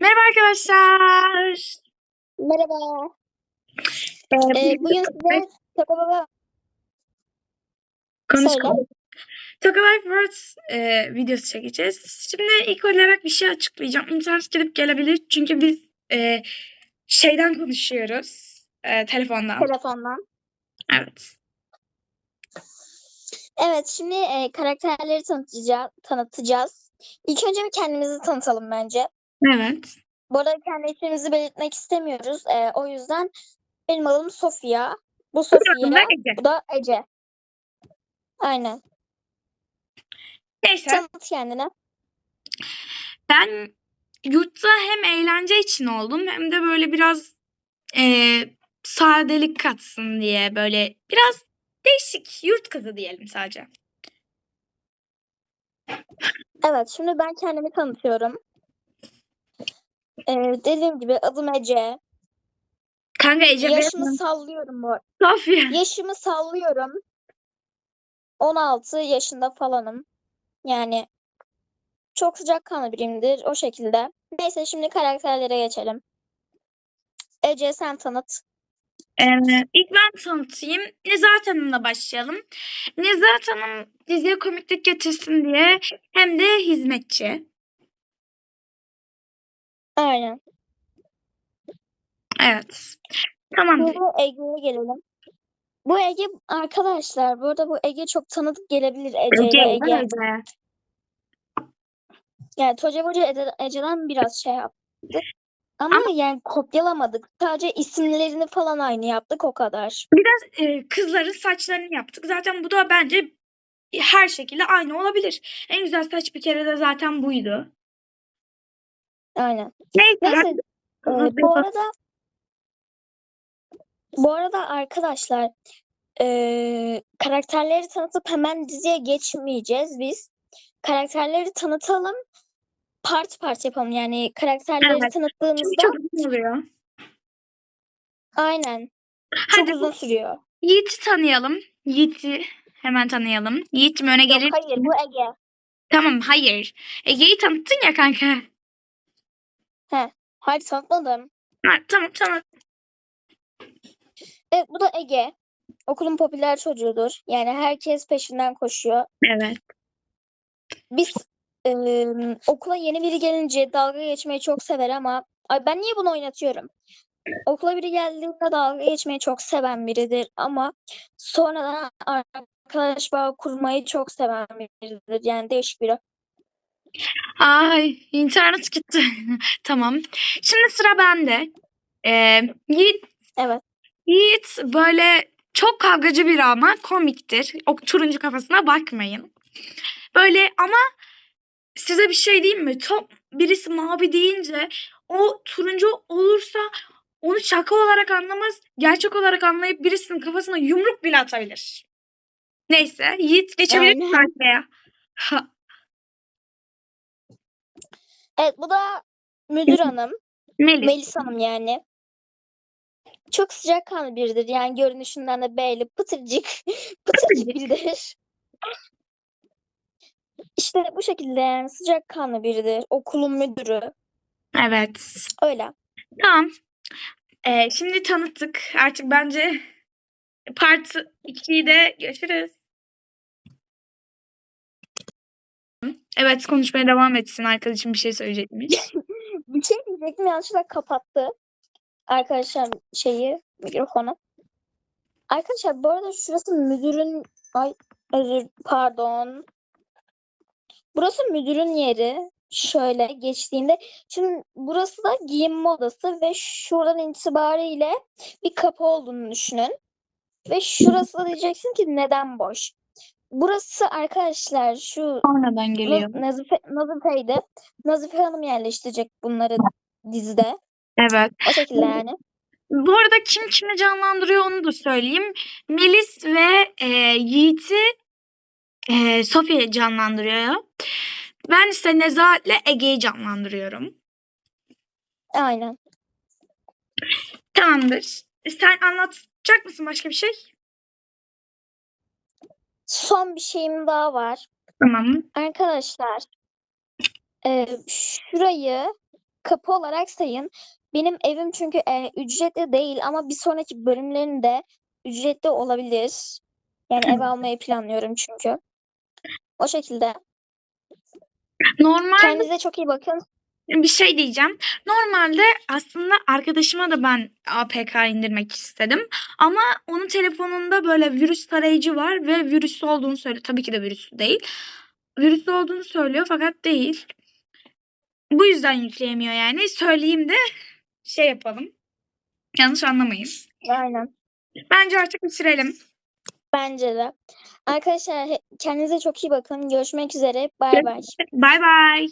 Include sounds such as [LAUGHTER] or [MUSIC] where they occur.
Merhaba arkadaşlar. Merhaba. Ee, Ee, bugün size Toka Baba konuş. Toka Life Words e, videosu çekeceğiz. Şimdi ilk olarak bir şey açıklayacağım. İnternet gidip gelebilir. Çünkü biz e, şeyden konuşuyoruz. E, telefondan. telefondan. Evet. Evet, şimdi e, karakterleri tanıtacağız, tanıtacağız. İlk önce bir kendimizi tanıtalım bence. Evet. Bu arada kendi ismimizi belirtmek istemiyoruz. E, o yüzden benim adım Sofia. Bu Sofia. Bu da Ece. Aynen. Neyse. Tanıt kendini. Ben yurtta hem eğlence için oldum hem de böyle biraz e, sadelik katsın diye böyle biraz değişik yurt kızı diyelim sadece. Evet, şimdi ben kendimi tanıtıyorum. E, dediğim gibi adım Ece. Kanka Ece Yaşımı sallıyorum bu. Sofya. Yaşımı sallıyorum. 16 yaşında falanım. Yani çok sıcakkanlı biriyimdir o şekilde. Neyse şimdi karakterlere geçelim. Ece sen tanıt. Ee, ilk ben tanıtayım. Nezahat Hanım'la başlayalım. Nezahat Hanım diziye komiklik getirsin diye hem de hizmetçi. Aynen. Evet. Tamamdır. Şimdi Ege'ye gelelim. Bu Ege arkadaşlar bu arada bu Ege çok tanıdık gelebilir Ece ile Ece, Ege. Ece. Yani Toca Boca Ece- Ece'den biraz şey yaptık. Ama yani kopyalamadık. Sadece isimlerini falan aynı yaptık o kadar. Ee, kızların saçlarını yaptık. Zaten bu da bence her şekilde aynı olabilir. En güzel saç bir kere de zaten buydu. Aynen. Neyse. Neyse. Ee, bu arada bu arada arkadaşlar ee, karakterleri tanıtıp hemen diziye geçmeyeceğiz biz. Karakterleri tanıtalım. Part part yapalım. Yani karakterleri Evet. Tanıttığımızda çok uzun oluyor. aynen çok Hadi uzun sürüyor. Yiğit'i tanıyalım. Yiğit'i hemen tanıyalım. Yiğit mi öne Yok gelir? hayır bu Ege. Tamam hayır. Ege'yi tanıttın ya kanka. Hayır tanıtmadım. Ha, tamam tamam. Evet bu da Ege. Okulun popüler çocuğudur. Yani herkes peşinden koşuyor. Evet. Biz eee, okula yeni biri gelince dalga geçmeyi çok sever ama ay ben niye bunu oynatıyorum? Okula biri geldiğinde dalga geçmeyi çok seven biridir ama sonradan arkadaş bağı kurmayı çok seven biridir. Yani değişik biri. Ay internet gitti. [LAUGHS] tamam. Şimdi sıra bende. Ee, Yiğit, Evet. Yiğit böyle çok kavgacı biri ama komiktir. O turuncu kafasına bakmayın. Böyle ama size bir şey diyeyim mi? Top birisi mavi deyince o turuncu olursa onu şaka olarak anlamaz. Gerçek olarak anlayıp birisinin kafasına yumruk bile atabilir. Neyse Yiğit geçebilir Aynen. arkaya? Ha, Evet bu da müdür hanım. Melis. Melis Hanım yani. Çok sıcakkanlı biridir. Yani görünüşünden de belli. [LAUGHS] Pıtırcık. Pıtırcık biridir. İşte bu şekilde yani sıcakkanlı biridir. Okulun müdürü. Evet. Öyle. Tamam. Ee, şimdi tanıttık. Artık bence part 2'yi de görüşürüz. Evet konuşmaya devam etsin. Arkadaşım bir şey söyleyecekmiş. [LAUGHS] Bir şey diyecektim yanlışlıkla kapattı. Arkadaşlar şeyi mikrofonu. Arkadaşlar bu arada şurası müdürün ay özür pardon. Burası müdürün yeri. Şöyle geçtiğinde. Şimdi burası da giyinme odası ve şuradan itibariyle bir kapı olduğunu düşünün. Ve şurası da diyeceksin ki neden boş? Burası arkadaşlar şu Sonradan geliyor. Naz- Nazife, Nazife'ydi. Nazife Hanım yerleştirecek bunları dizide. Evet. O şekilde yani. Bu arada kim kimi canlandırıyor onu da söyleyeyim. Melis ve e, Yiğit'i e, Sofya canlandırıyor. Ben ise Nezahat'le Ege'yi canlandırıyorum. Aynen. Tamamdır. Sen anlatacak mısın başka bir şey? Son bir şeyim daha var. Tamam. Arkadaşlar e, şurayı kapı olarak sayın. Benim evim çünkü e, ücretli değil ama bir sonraki bölümlerinde ücretli olabilir. Yani ev almayı planlıyorum çünkü. O şekilde. Normal Kendinize çok iyi bakın. Bir şey diyeceğim. Normalde aslında arkadaşıma da ben APK indirmek istedim. Ama onun telefonunda böyle virüs tarayıcı var ve virüslü olduğunu söylüyor. Tabii ki de virüslü değil. Virüslü olduğunu söylüyor fakat değil. Bu yüzden yükleyemiyor yani. Söyleyeyim de şey yapalım. Yanlış anlamayın. Aynen. Bence artık bitirelim. Bence de. Arkadaşlar kendinize çok iyi bakın. Görüşmek üzere. Bay bay. Bay bay.